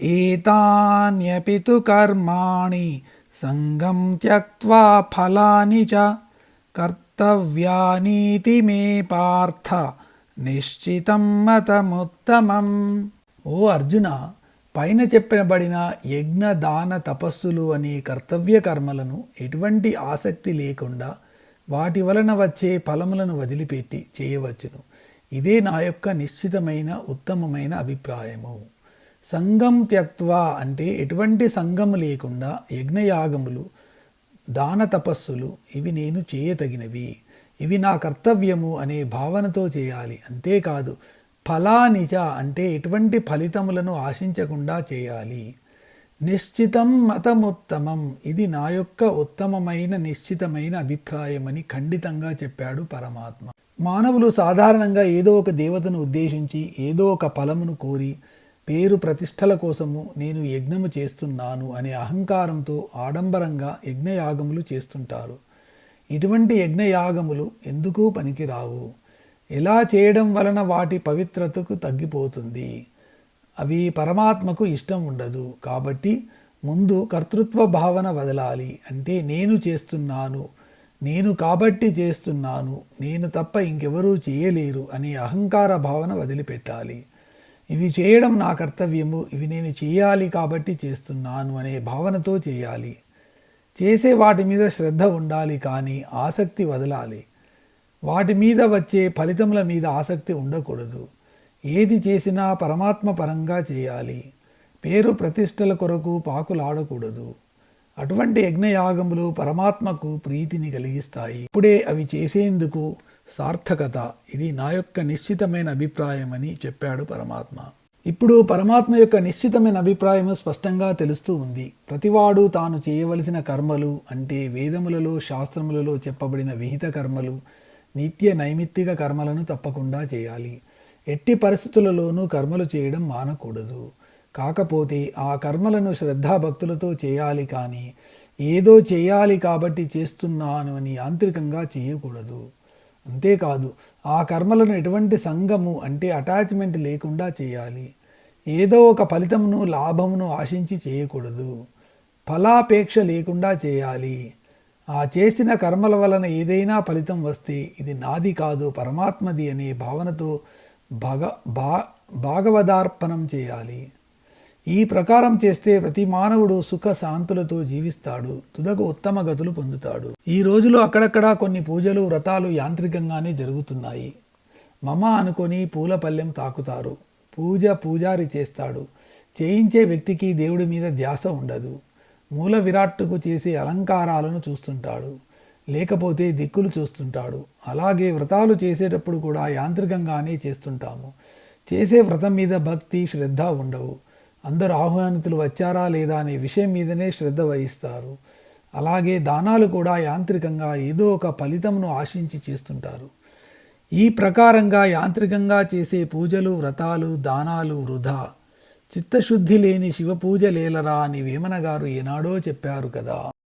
ఏతాన్యపి తు కర్మాణి సంగం త్యక్వా ఫలాని చ కర్తవ్యానీతి మే పార్థ నిశ్చితం మతముత్తమం ఓ అర్జున పైన చెప్పబడిన యజ్ఞ దాన తపస్సులు అనే కర్తవ్య కర్మలను ఎటువంటి ఆసక్తి లేకుండా వాటి వలన వచ్చే ఫలములను వదిలిపెట్టి చేయవచ్చును. ఇదే నా యొక్క నిశ్చితమైన ఉత్తమమైన అభిప్రాయము. సంఘం త్యక్వా అంటే ఎటువంటి సంఘము లేకుండా యజ్ఞయాగములు దాన తపస్సులు ఇవి నేను చేయతగినవి. ఇవి నా కర్తవ్యము అనే భావనతో చేయాలి. అంతేకాదు ఫలానిచ అంటే ఎటువంటి ఫలితములను ఆశించకుండా చేయాలి. నిశ్చితం మతముత్తమం. ఇది నా యొక్క ఉత్తమమైన నిశ్చితమైన అభిప్రాయమని ఖండితంగా చెప్పాడు పరమాత్మ. మానవులు సాధారణంగా ఏదో ఒక దేవతను ఉద్దేశించి ఏదో ఒక ఫలమును కోరి పేరు ప్రతిష్టల కోసము నేను యజ్ఞము చేస్తున్నాను అనే అహంకారంతో ఆడంబరంగా యజ్ఞయాగములు చేస్తుంటారు. ఇటువంటి యజ్ఞయాగములు ఎందుకు పనికిరావు? ఎలా చేయడం వలన వాటి పవిత్రతకు తగ్గిపోతుంది? అవి పరమాత్మకు ఇష్టం ఉండదు. కాబట్టి ముందు కర్తృత్వ భావన వదలాలి. అంటే నేను చేస్తున్నాను నేను కాబట్టి చేస్తున్నాను నేను తప్ప ఇంకెవరూ చేయలేరు అనే అహంకార భావన వదిలిపెట్టాలి. ఇవి చేయడం నా కర్తవ్యము ఇవి నేను చేయాలి కాబట్టి చేస్తున్నాను అనే భావనతో చేయాలి. చేసే వాటి మీద శ్రద్ధ ఉండాలి కానీ ఆసక్తి వదలాలి. వాటి మీద వచ్చే ఫలితముల మీద ఆసక్తి ఉండకూడదు. ఏది చేసినా పరమాత్మ పరంగా చేయాలి. పేరు ప్రతిష్టల కొరకు పాకులాడకూడదు. అటువంటి యజ్ఞయాగములు పరమాత్మకు ప్రీతిని కలిగిస్తాయి. ఇప్పుడే అవి చేసేందుకు సార్థకత. ఇది నా యొక్క నిశ్చితమైన అభిప్రాయమని చెప్పాడు పరమాత్మ. ఇప్పుడు పరమాత్మ యొక్క నిశ్చితమైన అభిప్రాయము స్పష్టంగా తెలుస్తూ ఉంది. ప్రతివాడు తాను చేయవలసిన కర్మలు అంటే వేదములలో శాస్త్రములలో చెప్పబడిన విహిత కర్మలు నిత్య నైమిత్తిక కర్మలను తప్పకుండా చేయాలి. ఎట్టి పరిస్థితులలోనూ కర్మలు చేయడం మానకూడదు. కాకపోతే ఆ కర్మలను శ్రద్ధాభక్తులతో చేయాలి కానీ ఏదో చేయాలి కాబట్టి చేస్తున్నాను అని యాంత్రికంగా చేయకూడదు. అంతేకాదు ఆ కర్మలను ఎటువంటి సంఘము అంటే అటాచ్మెంట్ లేకుండా చేయాలి. ఏదో ఒక ఫలితమును లాభమును ఆశించి చేయకూడదు. ఫలాపేక్ష లేకుండా చేయాలి. ఆ చేసిన కర్మల వలన ఏదైనా ఫలితం వస్తే ఇది నాది కాదు పరమాత్మది అనే భావనతో భగ భా భాగవదార్పణం చేయాలి. ఈ ప్రకారం చేస్తే ప్రతి మానవుడు సుఖ శాంతులతో జీవిస్తాడు తుదకు ఉత్తమ గతులు పొందుతాడు. ఈ రోజులో అక్కడక్కడ కొన్ని పూజలు వ్రతాలు యాంత్రికంగానే జరుగుతున్నాయి. మమ అనుకొని పూల పల్లెం తాకుతారు. పూజ పూజారి చేస్తాడు. చేయించే వ్యక్తికి దేవుడి మీద ధ్యాస ఉండదు. మూల విరాట్టుకు చేసే అలంకారాలను చూస్తుంటాడు. లేకపోతే దిక్కులు చూస్తుంటాడు. అలాగే వ్రతాలు చేసేటప్పుడు కూడా యాంత్రికంగానే చేస్తుంటాము. చేసే వ్రతం మీద భక్తి శ్రద్ధ ఉండవు. అందరు ఆహ్వానితులు వచ్చారా లేదా అనే విషయం మీదనే శ్రద్ధ వహిస్తారు. అలాగే దానాలు కూడా యాంత్రికంగా ఏదో ఒక ఫలితంను ఆశించి చేస్తుంటారు. ఈ ప్రకారంగా యాంత్రికంగా చేసే పూజలు వ్రతాలు దానాలు వృధా. చిత్తశుద్ధి లేని శివపూజ లేలరా అని వేమన గారు ఏనాడో చెప్పారు కదా.